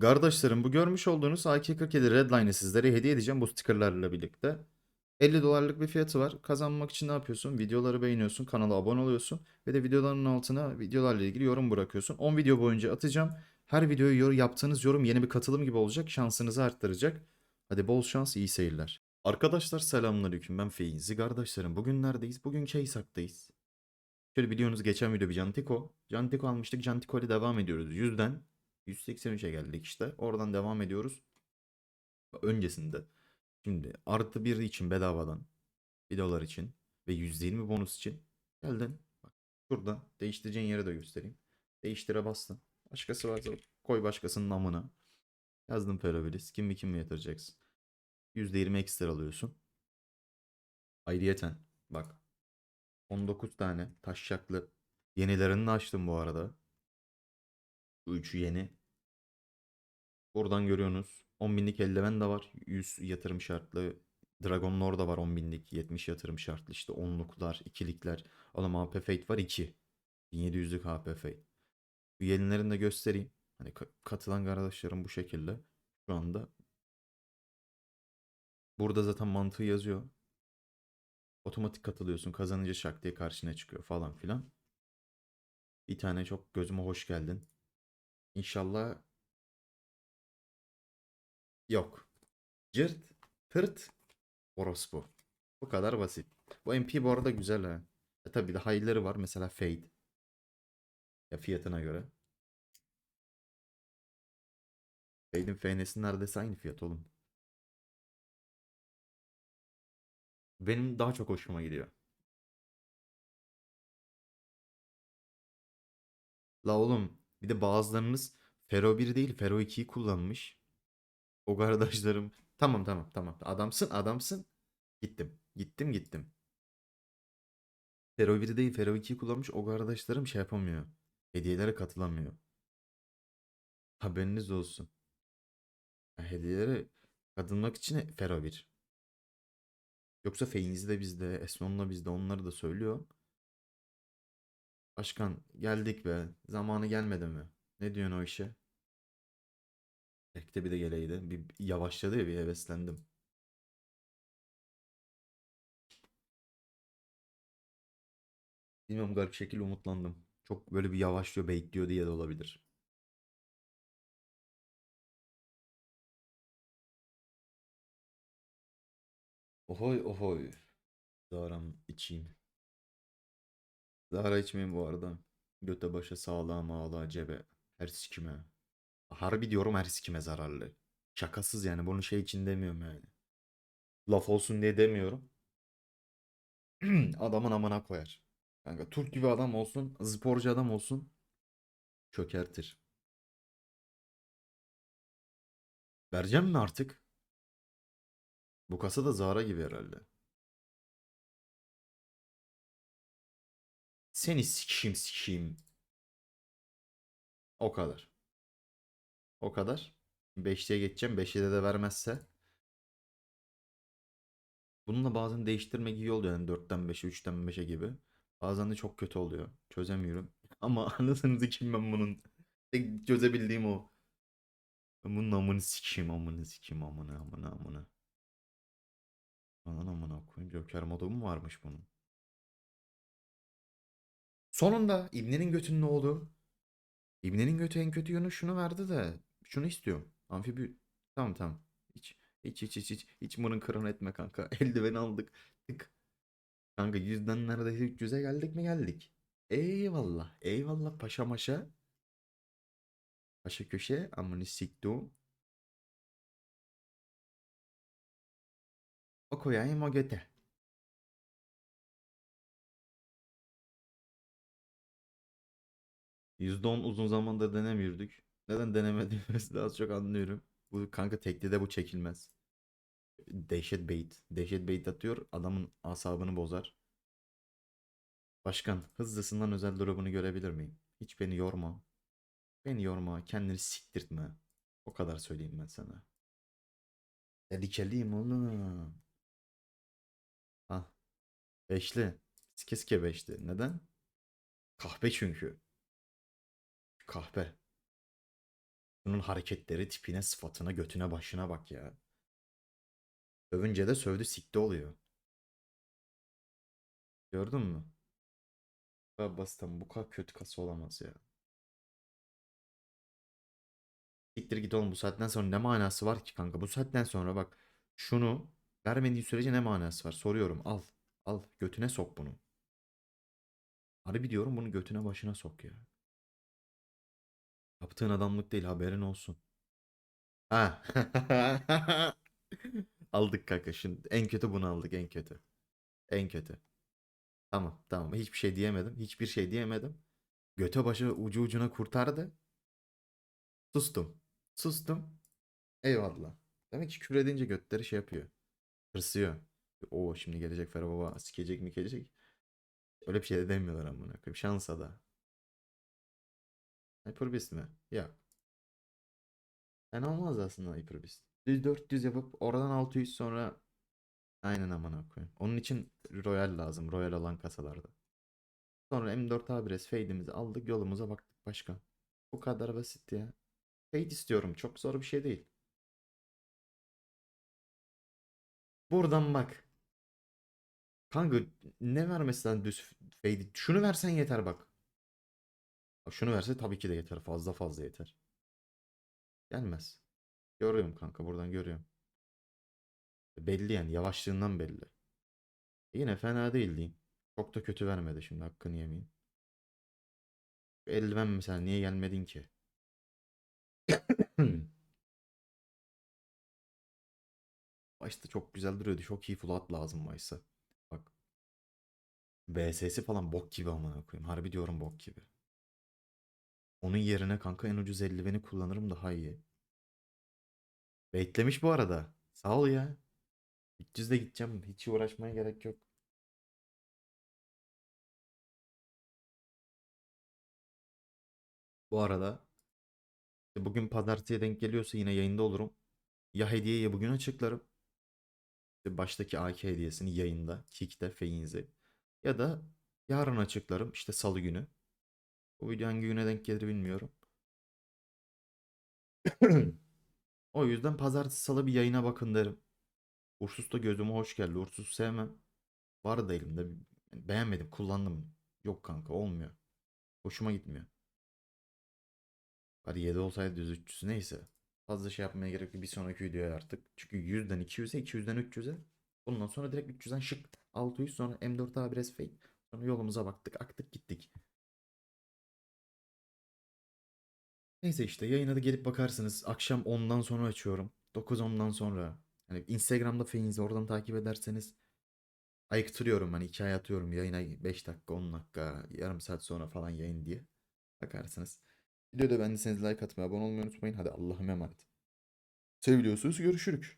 Kardeşlerim bu görmüş olduğunuz AK-47 Redline'ı sizlere hediye edeceğim bu stickerlarla birlikte. 50 dolarlık bir fiyatı var. Kazanmak için ne yapıyorsun? Videoları beğeniyorsun, kanala abone oluyorsun ve de videoların altına videolarla ilgili yorum bırakıyorsun. 10 video boyunca atacağım. Her videoya yor- yaptığınız yorum yeni bir katılım gibi olacak. Şansınızı arttıracak. Hadi bol şans, iyi seyirler. Arkadaşlar selamünaleyküm. Ben Feyzi. Kardeşlerim bugün neredeyiz? Bugün Keysak'tayız. Şöyle biliyorsunuz geçen video bir Cantiko. Cantiko almıştık. Cantiko ile devam ediyoruz. 100'den 183'e geldik işte. Oradan devam ediyoruz. Öncesinde. Şimdi artı bir için bedavadan. 1 dolar için. Ve %20 bonus için. Geldin. Bak şurada değiştireceğin yeri de göstereyim. Değiştire bastın. Başkası varsa koy başkasının namına. Yazdım Ferrobilis. Kim mi kim mi yatıracaksın. %20 ekstra alıyorsun. Ayrıyeten bak 19 tane taşşaklı yenilerini açtım bu arada. Bu üçü yeni. Buradan görüyorsunuz. 10 binlik eldiven de var. 100 yatırım şartlı. Dragon Lore da var 10 binlik. 70 yatırım şartlı. İşte 10'luklar, 2'likler. Oğlum AP Fate var 2. 1700'lük AP Fate. Bu yenilerini de göstereyim. Hani ka- katılan arkadaşlarım bu şekilde. Şu anda. Burada zaten mantığı yazıyor. Otomatik katılıyorsun. Kazanınca şak diye karşına çıkıyor falan filan. Bir tane çok gözüme hoş geldin. İnşallah yok. Cırt, tırt, orospu. Bu kadar basit. Bu MP bu arada güzel ha. E tabi de high'ları var. Mesela Fade. Ya fiyatına göre. Fade'in FN'si neredeyse aynı fiyat oğlum. Benim daha çok hoşuma gidiyor. La oğlum bir de bazılarınız Fero 1 değil Fero 2'yi kullanmış. O kardeşlerim. Tamam tamam tamam. Adamsın adamsın. Gittim. Gittim gittim. Fero 1 değil Fero 2'yi kullanmış. O kardeşlerim şey yapamıyor. Hediyelere katılamıyor. Haberiniz olsun. Hediyelere katılmak için Fero 1. Yoksa Feyniz de bizde, Esmon'la bizde onları da söylüyor. Başkan geldik be. Zamanı gelmedi mi? Ne diyorsun o işe? Bekle bir de geleydi. Bir yavaşladı ya bir heveslendim. Bilmiyorum garip şekilde umutlandım. Çok böyle bir yavaşlıyor, bekliyor diye de olabilir. Ohoy ohoy. Zaram içeyim. Zahra içmeyin bu arada. Göte başa sağlığa mağlığa cebe. Her sikime. Harbi diyorum her sikime zararlı. Şakasız yani bunu şey için demiyorum yani. Laf olsun diye demiyorum. Adamın amına koyar. Kanka Türk gibi adam olsun, sporcu adam olsun. Çökertir. Vereceğim mi artık? Bu kasa da Zara gibi herhalde. Seni sikişim sikişim. O kadar. O kadar. 5'liye geçeceğim. 5'liye de vermezse. Bununla bazen değiştirmek iyi oluyor. Yani 4'ten 5'e, 3'ten 5'e gibi. Bazen de çok kötü oluyor. Çözemiyorum. Ama anasını sikeyim ben bunun. Tek çözebildiğim o. Ben bunun amını sikeyim, amını sikeyim, amını, amını, amını. Anan amına koyayım. Joker modu mu varmış bunun? Sonunda İbne'nin götünün oğlu. İbne'nin götü en kötü yönü şunu verdi de. Şunu istiyorum. Amfibi. Tamam tamam. Hiç hiç hiç hiç hiç, hiç mırın kırın etme kanka. Eldiven aldık. Tık. Kanka yüzden neredeyse 300'e geldik mi geldik. Eyvallah. Eyvallah paşa maşa. Paşa köşe amını siktum. O koyayım o göte. %10 uzun zamandır denemiyorduk. Neden denemediğimizi az çok anlıyorum. Bu kanka teklide bu çekilmez. Dehşet bait. Dehşet bait atıyor. Adamın asabını bozar. Başkan hızlısından özel drop'unu görebilir miyim? Hiç beni yorma. Beni yorma. Kendini siktirtme. O kadar söyleyeyim ben sana. Tehlikeliyim oğlum. Ah. Beşli. Sike sike beşli. Neden? Kahpe çünkü. Kahpe. Bunun hareketleri, tipine, sıfatına, götüne, başına bak ya. Övünce de sövdü sikti oluyor. Gördün mü? Ama bu kadar kötü kası olamaz ya. Siktir git oğlum bu saatten sonra ne manası var ki kanka? Bu saatten sonra bak şunu vermediğin sürece ne manası var? Soruyorum al. Al götüne sok bunu. Harbi diyorum bunu götüne başına sok ya. Yaptığın adamlık değil haberin olsun. Ha. Aldık kanka şimdi. En kötü bunu aldık en kötü. En kötü. Tamam tamam hiçbir şey diyemedim. Hiçbir şey diyemedim. Göte başı ucu ucuna kurtardı. Sustum. Sustum. Eyvallah. Demek ki küfür edince götleri şey yapıyor. Hırsıyor. O şimdi gelecek Ferah Baba sikecek mi gelecek. Öyle bir şey de demiyorlar amına koyayım. Şansa da. Hyperbist mi? Yok. Ben olmaz aslında Hyperbist. Düz 400 yapıp oradan 600 sonra aynen amına koyayım. Onun için Royal lazım. Royal olan kasalarda. Sonra M4 Abres fade'imizi aldık yolumuza baktık başka. Bu kadar basit ya. Fade istiyorum. Çok zor bir şey değil. Buradan bak. Kanka ne vermesi lan düz fade? Şunu versen yeter bak. Şunu verse tabii ki de yeter. Fazla fazla yeter. Gelmez. Görüyorum kanka buradan görüyorum. Belli yani yavaşlığından belli. Yine fena değil diyeyim. Çok da kötü vermedi şimdi hakkını yemeyeyim. Eldiven mesela niye gelmedin ki? Başta çok güzel duruyordu. Çok iyi full at lazım Vice'a. Bak. VS'si falan bok gibi amına koyayım. Harbi diyorum bok gibi. Onun yerine kanka en ucuz eldiveni kullanırım daha iyi. Beklemiş bu arada. Sağ ol ya. 300'de gideceğim. Hiç uğraşmaya gerek yok. Bu arada bugün pazartesiye denk geliyorsa yine yayında olurum. Ya hediyeyi bugün açıklarım. Baştaki AK hediyesini yayında. Kick'te Feyinzi. Ya da yarın açıklarım. işte salı günü. Bu video hangi güne denk gelir bilmiyorum. O yüzden pazartesi salı bir yayına bakın derim. Ursus da gözüme hoş geldi. Ursus sevmem. Var da elimde. Beğenmedim. Kullandım. Yok kanka olmuyor. Hoşuma gitmiyor. Hadi 7 olsaydı düz 300 neyse. Fazla şey yapmaya gerek yok bir sonraki videoya artık. Çünkü 100'den 200'e 200'den 300'e. Bundan sonra direkt 300'den şık 600 sonra M4 A1S fake. Sonra yolumuza baktık aktık gittik. Neyse işte yayına da gelip bakarsınız. Akşam 10'dan sonra açıyorum. 9-10'dan sonra. Hani Instagram'da Feyinzi oradan takip ederseniz ayıktırıyorum hani hikaye atıyorum yayına 5 dakika 10 dakika yarım saat sonra falan yayın diye. Bakarsınız. Videoda beğendiyseniz like atmayı abone olmayı unutmayın. Hadi Allah'a emanet. Seviliyorsunuz görüşürük.